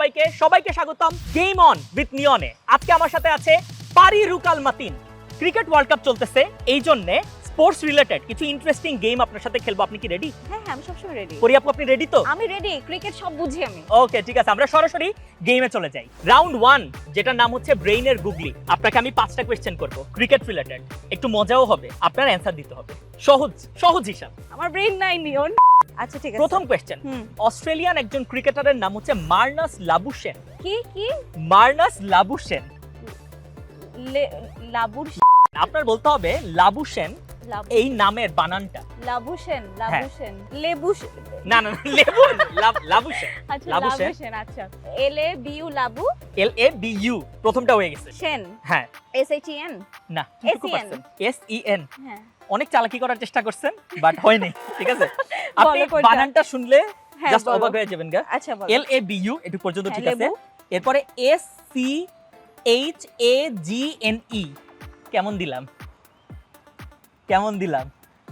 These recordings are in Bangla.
সবাইকে সবাইকে স্বাগতম। গেম অন উইথ নিয়নে আজকে আমার সাথে আছে Pari Rukal Matin. Cricket world cup চলতেছে এই জন্য স্পোর্টস রিলেটেড কিছু ইন্টারেস্টিং গেম আপনার সাথে খেলব। আপনি কি রেডি হ্যাঁ হ্যাঁ আমি সবসময় রেডি পরিয়াপু আপনি রেডি তো? আমি রেডি ক্রিকেট সব বুঝি আমি। ওকে ঠিক আছে আমরা সরাসরি গেমে চলে যাই। রাউন্ড ওয়ান যেটার নাম হচ্ছে ব্রেইনের গুগলি। আপনাকে আমি পাঁচটা কোয়েশ্চেন করব ক্রিকেট রিলেটেড একটু মজাও হবে আপনার অ্যান্সার দিতে হবে। সহজ সহজ হিসাব। আমার ব্রেইন নাই নিয়ন আচ্ছা ঠিক আছে। প্রথম কোয়েশ্চেন অস্ট্রেলিয়ান একজন ক্রিকেটারের নাম হচ্ছে মার্নাস লাবুসেন কি কি? মার্নাস লাবুসেন লে- লাবুর আপনার বলতে হবে লাবুসেন এই নামের বানানটা। লাবুসেন লাবুসেন লেবুস না না লেবু লাব- লাবুসেন আচ্ছা লাবুসেন? লাবুসেন আচ্ছা। এল এ বি ইউ লাবু? এল এ বি ইউ প্রথমটা হয়ে গেছে। সেন। হ্যাঁ। এস এইচ ই এন না S-E-N? এস ই এন হ্যাঁ। অনেক চালাকি করার চেষ্টা করছেন বাট হয়নি ঠিক আছে? আপনি বানানটা শুনলে হ্যাঁ জাস্ট অবাক হয়ে যাবেন গা। আচ্ছা বলো। এল এ বি ইউ একটু পর্যন্ত হ্যাঁ, ঠিক আছে। এরপরে S C H A G N E কেমন দিলাম? কেমন দিলাম?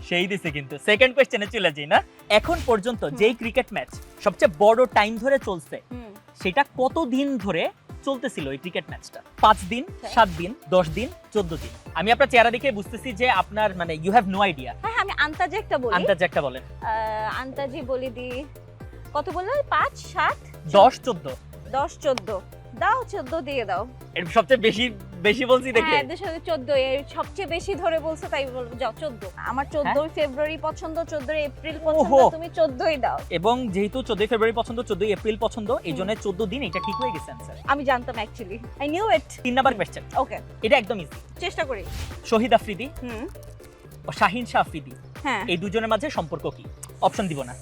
সেই দিছে কিন্তু। সেকেন্ড কোয়েশ্চেনে চলে যাই না? এখন পর্যন্ত যেই ক্রিকেট ম্যাচ সবচেয়ে বড় টাইম ধরে চলছে সেটা কত দিন ধরে চলতেছিল এই ক্রিকেট ম্যাচটা পাঁচ দিন। সাত দিন দশ দিন চোদ্দ দিন। আমি আপনার চেহারা দেখে বুঝতেছি যে আপনার মানে ইউ হ্যাভ নো আইডিয়া হ্যাঁ আমি আন্তাজে একটা বলি। আন্দাজ একটা বলেন। আন্তাজি বলি দি কত বলল? পাঁচ সাত? দশ চোদ্দ। দশ চোদ্দ। দাও চোদ্দ দিয়ে দাও। এর সবচেয়ে বেশি বেশি বলছি দেখে? হ্যাঁ এদের সাথে চোদ্দ সবচেয়ে বেশি ধরে বলছে তাই বলব। যাও চোদ্দ। আমার চোদ্দই ফেব্রুয়ারি পছন্দ চোদ্দই এপ্রিল পছন্দ হ্যাঁ? তুমি চোদ্দই দাও। এবং যেহেতু চোদ্দই ফেব্রুয়ারি পছন্দ চোদ্দই এপ্রিল পছন্দ এই জন্য চোদ্দ দিন এটা ঠিক হয়ে গেছে স্যার আমি জানতাম অ্যাকচুয়ালি আই নিউ ইট তিন নাম্বার কোয়েশ্চেন ওকে এটা একদম ইজি চেষ্টা করি। শহীদ আফ্রিদি হুম। ও শাহিন শাহ আফ্রিদি হ্যাঁ। এই দুজনের মাঝে সম্পর্ক কি? অপশন দিব না।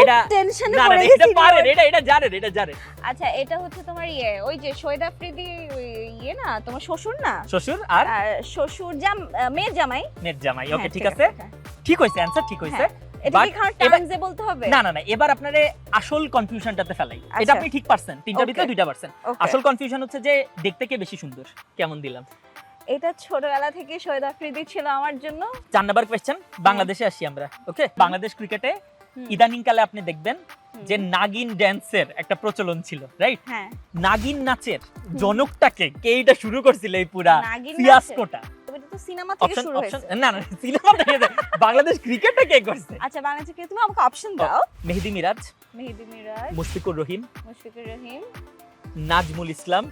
এটা- টেনশনে না না এটা পারেন এটা এটা জানেন এটা জানেন। আচ্ছা এটা হচ্ছে তোমার ইয়ে ওই যে শহীদ আফ্রিদি ওই ইয়ে না তোমার শ্বশুর না? শ্বশুর আর? শ্বশুর জাম মেয়ের জামাই। নেট জামাই ওকে হ্যাঁ, ঠিক আছে হ্যাঁ। ঠিক অ্যান্সার ঠিক না না না এবার আপনারে আসল কনফিউশনটাতে ফেলাই। এটা আচ্ছা। আপনি ঠিক পারছেন তিনটার ভিতরে দুইটা পারছেন। আসল কনফিউশন হচ্ছে যে দেখতে কে বেশি সুন্দর? কেমন দিলাম? এটা ছোটবেলা থেকে শহীদ আফ্রিদি ছিল আমার জন্য। চার নাম্বার কোয়েশ্চেন বাংলাদেশে আসি আমরা ওকে বাংলাদেশ ক্রিকেটে ইদানিং কালে আপনি দেখবেন। যে নাগিন ড্যান্সের একটা প্রচলন ছিল রাইট হ্যাঁ। নাগিন নাচের জনকটাকে কে এটা শুরু করছিল এই পুরা ফিয়াস্কোটা ফিয়াসকোটা? তবে এটা তো সিনেমা থেকে শুরু হয়েছে। না না সিনেমা থেকে বাংলাদেশ ক্রিকেটটা কে করছে? আচ্ছা বাংলাদেশে তুমি আমাকে অপশন দাও। মেহেদি মিরাজ মেহেদি মিরাজ মুশফিকুর রহিম মুশফিকুর রহিম নাজমুল ইসলাম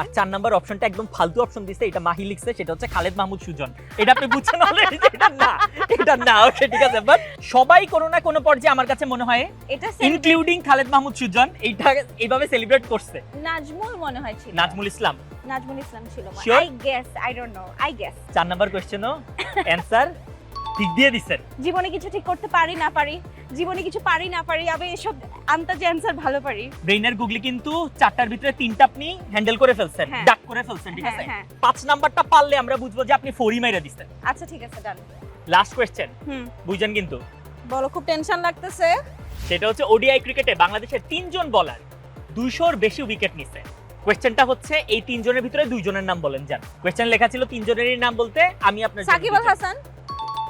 আর চার নাম্বার অপশনটা একদম ফালতু অপশন দিছে এটা মাহি লিখছে সেটা হচ্ছে খালেদ মাহমুদ সুজন। এটা আপনি বুঝছেন অলরেডি এটা না এটা না ওকে ঠিক আছে বাট সবাই কোনো না কোনো পর্যায়ে আমার কাছে মনে হয় এটা ইনক্লুডিং খালেদ মাহমুদ সুজন এইটা এইভাবে সেলিব্রেট করছে। নাজমুল মনে হয় ছিল। নাজমুল ইসলাম। নাজমুল ইসলাম ছিল। I guess I don't know I guess চার নাম্বার কোয়েশ্চেনও অ্যান্সার ঠিক দিয়ে দিচ্ছেন? জীবনে কিছু ঠিক করতে পারি না পারি জীবনে কিছু পারি না পারি আমি এসব আন্তাজে অ্যান্সার ভালো পারি। ব্রেইনের গুগলি কিন্তু চারটার ভিতরে তিনটা আপনি হ্যান্ডেল করে ফেলছেন হ্যাঁ। ডাক করে ফেলছেন ঠিক হ্যাঁ আছে? হ্যাঁ। পাঁচ নাম্বারটা পারলে আমরা বুঝব যে আপনি ফোরই দিচ্ছেন। আচ্ছা ঠিক আছে ডান লাস্ট কোয়েশ্চেন হুম। বুঝছেন কিন্তু? বলো খুব টেনশন লাগতেছে। সেটা হচ্ছে ওডিআই ক্রিকেটে বাংলাদেশের তিনজন বলার দুইশোর বেশি উইকেট নিছে। কোয়েশ্চেনটা হচ্ছে এই তিনজনের ভিতরে দুইজনের নাম বলেন যান কোয়েশ্চেন লেখা ছিল তিনজনেরই নাম বলতে আমি আপনার জন্য সাকিব আল। হাসান।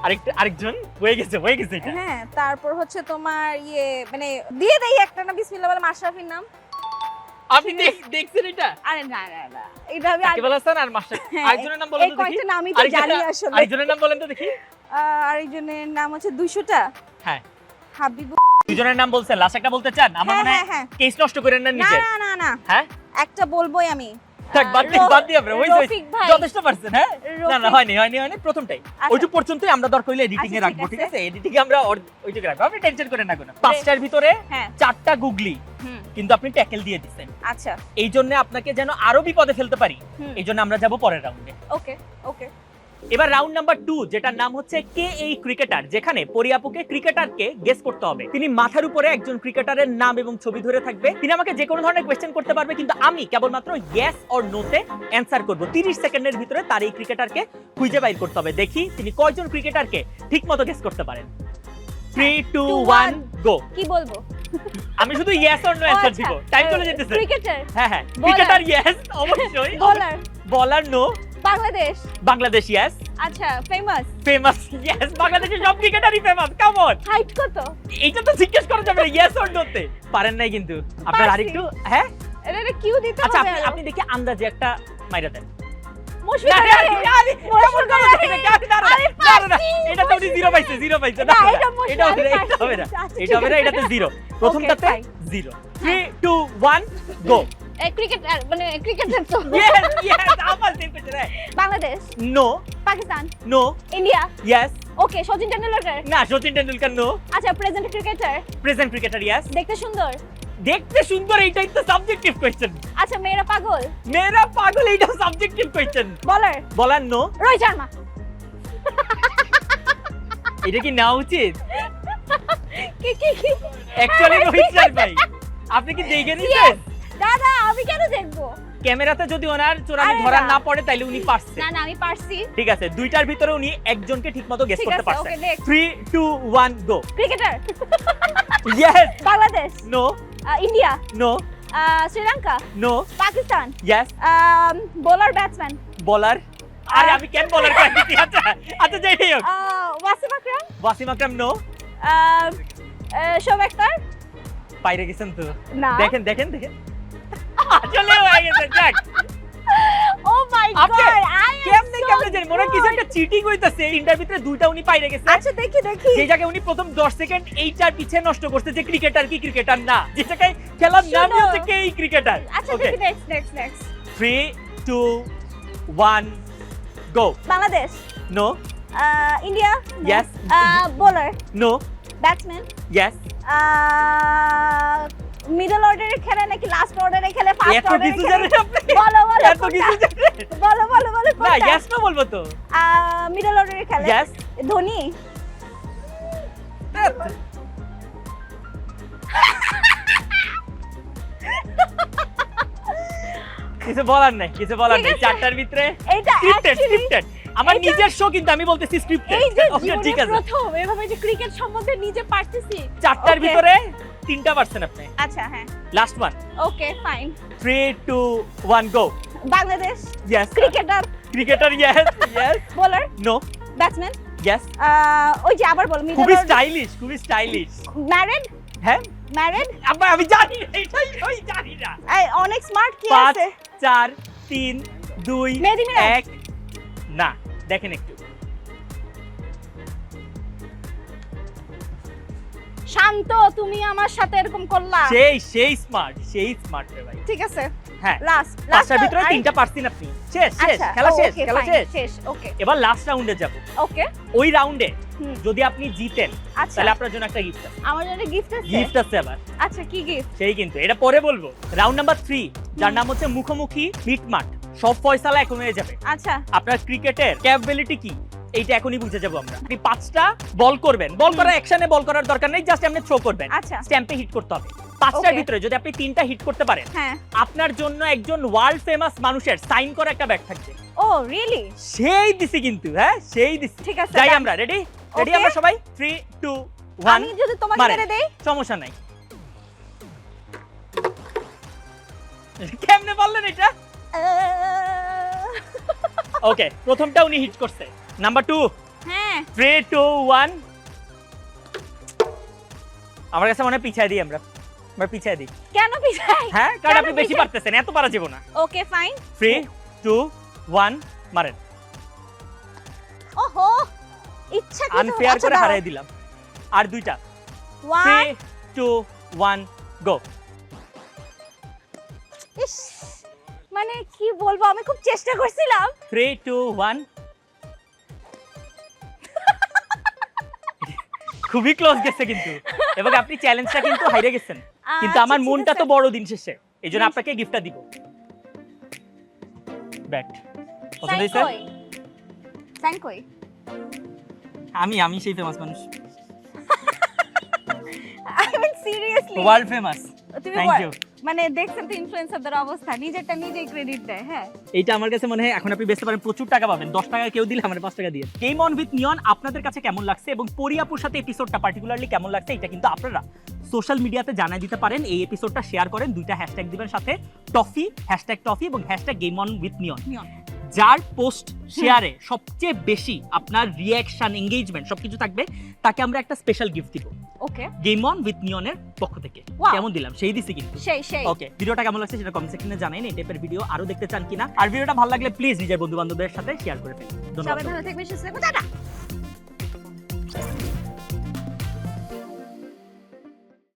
আরেকটা আরেকজন হয়ে গেছে হয়ে গেছে এটা। হ্যাঁ তারপর হচ্ছে তোমার ইয়ে মানে দিয়ে দেই একটা না বিসমিল্লাহ বলে মাশরাফির নাম। আপনি দেখছেন এটা? আরে না না না এটা আমি সাকিব আল হাসান আর মাস্টার হ্যাঁ, আরেকজনের নাম বলেন তো দেখি। নামই তো জানি আসলে। আরেকজনের নাম বলেন তো দেখি। আরেকজনের নাম হচ্ছে দুইশোটা। হ্যাঁ। হাবিবু দুজনের নাম বলছেন লাস্ট একটা বলতে চান? আমার হ্যাঁ মনে হ্যাঁ হয় হ্যাঁ। কেস নষ্ট করেন না নিজে না না না। হ্যাঁ? একটা বলবোই আমি। থাক বাদ বাদ দিই আমরা হইছে। যথেষ্ট পারছেন হ্যাঁ? না না হয়নি হয়নি হয়নি প্রথমটাই। আচ্ছা, ওইটুক পর্যন্তই আমরা দরকার হইলে এডিটিং এ আচ্ছা, রাখব ঠিক আছে? এডিটিং এ আমরা ওইটুকু রাখব। আপনি টেনশন করেন না কোনো। পাঁচটার ভিতরে হ্যাঁ। চারটা গুগলি কিন্তু আপনি ট্যাকেল দিয়ে দিচ্ছেন। আচ্ছা। এই জন্য আপনাকে যেন আরও বিপদে ফেলতে পারি এই জন্য আমরা যাব পরের রাউন্ডে ওকে ওকে। এবার রাউন্ড নাম্বার টু যেটার নাম হচ্ছে কে এই ক্রিকেটার যেখানে পরিয়াপুকে ক্রিকেটারকে গেস করতে হবে। তিনি মাথার উপরে একজন ক্রিকেটারের নাম এবং ছবি ধরে থাকবে। তিনি আমাকে যে কোনো ধরনের কোয়েশ্চেন করতে পারবে কিন্তু আমি কেবলমাত্র ইয়েস অর নোতে অ্যান্সার করব। তিরিশ সেকেন্ডের ভিতরে তার এই ক্রিকেটারকে খুঁজে বাইর করতে হবে। দেখি তিনি কয়জন ক্রিকেটারকে ঠিক মতো গেস করতে পারেন। Three two one. গো কি বলব? আমি শুধু ইয়েস অর নো অ্যান্সার দিব। টাইম চলে যেতেছে। ক্রিকেটার হ্যাঁ হ্যাঁ। ক্রিকেটার ইয়েস অবশ্যই। Bowler. Bowler no Bangladesh. Bangladesh yes আচ্ছা ফেমাস ফেমাস ইয়েস বাংলাদেশের সব ক্রিকেটারই ফেমাস কাম অন হাইট কত? এইটা তো জিজ্ঞেস করা যাবে ইয়েস অর নোতে পারেন নাই কিন্তু। আপনার আরেকটু হ্যাঁ? এটা কিউ দিতে আচ্ছা আপনি আপনি দেখি আন্দাজে একটা মাইরা দেন। প্রথমটাতে zero three two one go cricket মানে ক্রিকেটার তো। ইয়েস ইয়েস আবার সেম করছে রে Bangladesh. No Pakistan. No India yes okay Sachin Tendulkar না সচিন টেন্ডুলকার নো আচ্ছা present cricketer present cricketer yes দেখতে সুন্দর। দেখতে সুন্দর এইটাই তো সাবজেক্টিভ কোয়েশ্চেন আচ্ছা মেয়েরা পাগল। মেয়েরা পাগল এইটা সাবজেক্টিভ কোয়েশ্চেন বলার বলার নো রোহিত শর্মা। এটা কি নেওয়া উচিত? কি কি কি? অ্যাকচুয়ালি রোহিত শর্মাই। আপনি কি দেখে নিছেন? দাদা আমি কেন দেখব? ক্যামেরাতে যদি ওনার চোরানি ধরা না। পড়ে তাইলে উনি পারছে। না না আমি পারছি। ঠিক আছে দুইটার ভিতরে উনি একজনকে ঠিকমতো গেস করতে পারছে। okay, next. Three two one go cricketer yes Bangladesh. No India. No Sri Lanka. No Pakistan. Yes bowler batsman bowler আরে আমি কেন বলার কয়ে দিচ্ছি আচ্ছা আচ্ছা যাই হোক। ওয়াসিম আকরাম। ওয়াসিম আকরাম নো শোভ আক্তার বাইরে গেছেন তো। না। দেখেন দেখেন দেখেন। আসলে হয়ে গেছে যাক। ও মাই গড আই কেমনে কেমনে জানেন মনে কিছু একটা চিটিং হইতাছে ইন্টার ভিতরে দুইটা উনি পাইরে গেছে। আচ্ছা দেখি দেখি। যে জায়গায় উনি প্রথম 10 সেকেন্ড এইটার পিছে নষ্ট করছে যে ক্রিকেটার কি ক্রিকেটার না। যে জায়গায় খেলার শোনো। হচ্ছে কে এই ক্রিকেটার আচ্ছা দেখি next next next 3 2 1 go Bangladesh. No India Yes. Bowler no batsman yes middle অর্ডারে খেলে নাকি লাস্ট অর্ডারে খেলে ফার্স্ট অর্ডারে কিছু খেলে? বলো বলো এত কিছু বলো বলো বলো না ইয়েস না বলব তো। মিডল অর্ডারে খেলে। ইয়েস ধোনি? কিছু বলার নাই কিছু বলার নাই। চারটার ভিতরে এইটা স্ক্রিপ্টেড স্ক্রিপ্টেড আমার নিজের শো কিন্তু আমি বলতেছি স্ক্রিপ্টেড এই যে ঠিক আছে। প্রথম এভাবে যে ক্রিকেট সম্বন্ধে নিজে পারতেছি। চারটার ভিতরে তিনটা পারছেন আপনি। আচ্ছা হ্যাঁ। Last one okay fine three two one go Bangladesh? Yes cricketer cricketer yes yes bowler no batsman yes ওই যে আবার বলো খুবই স্টাইলিশ খুবই স্টাইলিশ ম্যারিড হ্যাঁ। ম্যারিড আবার আমি জানি এটাই আমি জানি না। এই অনেক স্মার্ট কি আছে? চার তিন দুই মেহেদী মিরাজ। এক না দেখেন একটু। শান্ত তুমি আমার সাথে এরকম করলা। সেই সেই স্মার্ট সেই স্মার্ট রে ভাই। ঠিক আছে। হ্যাঁ লাস্ট পাঁচটার ভিতরে তিনটা পারছেন আপনি। শেষ শেষ আচ্ছা খেলা শেষ খেলা শেষ। শেষ ওকে এবার লাস্ট রাউন্ডে যাব। ওকে ওই রাউন্ডে যদি আপনি জিতেন আচ্ছা। তাহলে আপনার জন্য একটা গিফট আছে। আমার জন্য গিফট আছে? গিফট আছে আবার। আচ্ছা কি গিফট সেই কিন্তু এটা পরে বলব। রাউন্ড নাম্বার থ্রি যার নাম হচ্ছে মুখোমুখি মিটমাট সব ফয়সালা এখন হয়ে যাবে। আচ্ছা। আপনার ক্রিকেটের ক্যাপাবিলিটি কি? এইটা এখনই বুঝে যাব আমরা। আপনি পাঁচটা বল করবেন। বল করার অ্যাকশনে বল করার দরকার নেই জাস্ট আপনি থ্রো করবেন। আচ্ছা। স্ট্যাম্পে হিট করতে হবে। পাঁচটার ভিতরে যদি আপনি তিনটা হিট করতে পারেন হ্যাঁ। আপনার জন্য একজন ওয়ার্ল্ড ফেমাস মানুষের সাইন করা একটা ব্যাট থাকবে। ও রিয়েলি সেই দিছি কিন্তু হ্যাঁ সেই দিছি। ঠিক আছে যাই আমরা রেডি রেডি আমরা সবাই? থ্রি টু ওয়ান আমি যদি তোমাকে। মেরে দেই? সমস্যা নাই। কেমনে বললেন এটা? ওকে প্রথমটা উনি হিট করছে। নাম্বার টু হ্যাঁ। থ্রি টু ওয়ান আমার কাছে মনে পিছায় দিই আমরা। আমরা পিছায় দিই। কেন পিছাই হ্যাঁ কারণ আপনি বেশি? পারতেছেন এত পারা যাব না। Okay fine three two one মারেন। ওহো ইচ্ছা কি আনফেয়ার করে হারাই দিলাম। আর দুইটা। থ্রি টু ওয়ান গো ইস। মানে কি বলব আমি খুব চেষ্টা করছিলাম। থ্রি টু ওয়ান খুবই ক্লোজ গেছে কিন্তু। এবং আপনি চ্যালেঞ্জটা কিন্তু হাইরে গেছেন। কিন্তু আচ্ছা, আমার মনটা তো বড় দিন শেষে। এই জন্য আপনাকে গিফটটা দিব। ব্যাট পছন্দ হয়েছে? সাইন কই আমি আমি সেই ফেমাস মানুষ। I mean seriously world famous তুমি মানে দেখছেন তো ইনফ্লুয়েন্সারদের অবস্থা নিজেরটা নিজেই ক্রেডিট দেয় হ্যাঁ। এইটা আমার কাছে মনে হয় এখন আপনি বেচতে পারেন প্রচুর টাকা পাবেন। দশ টাকা কেউ দিলে আমার পাঁচ টাকা দিয়ে। গেম অন উইথ নিয়ন আপনাদের কাছে কেমন লাগছে এবং পরিয়াপুর সাথে এপিসোডটা পার্টিকুলারলি কেমন লাগছে এটা কিন্তু আপনারা সোশ্যাল মিডিয়াতে জানাই দিতে পারেন। এই এপিসোডটা শেয়ার করেন দুইটা হ্যাশট্যাগ দিবেন সাথে টফি হ্যাশট্যাগ টফি এবং hashtag game on with Niyon. যার পোস্ট শেয়ারে সবচেয়ে বেশি আপনার রিয়াকশন এঙ্গেজমেন্ট সবকিছু থাকবে তাকে আমরা একটা স্পেশাল গিফট দিব। ওকে গেম অন উইথ নিয়নের পক্ষ থেকে. কেমন দিলাম? সেই দিছি কিন্তু। সেই সেই। ওকে ভিডিওটা কেমন লাগছে সেটা কমেন্ট সেকশনে জানাই এই টাইপের ভিডিও আরও দেখতে চান কিনা। আর ভিডিওটা ভালো লাগলে প্লিজ নিজের বন্ধু বান্ধবদের সাথে শেয়ার করে ফেলুন। সবাই ভালো থাকবেন সুস্থ থাকবেন টাটা!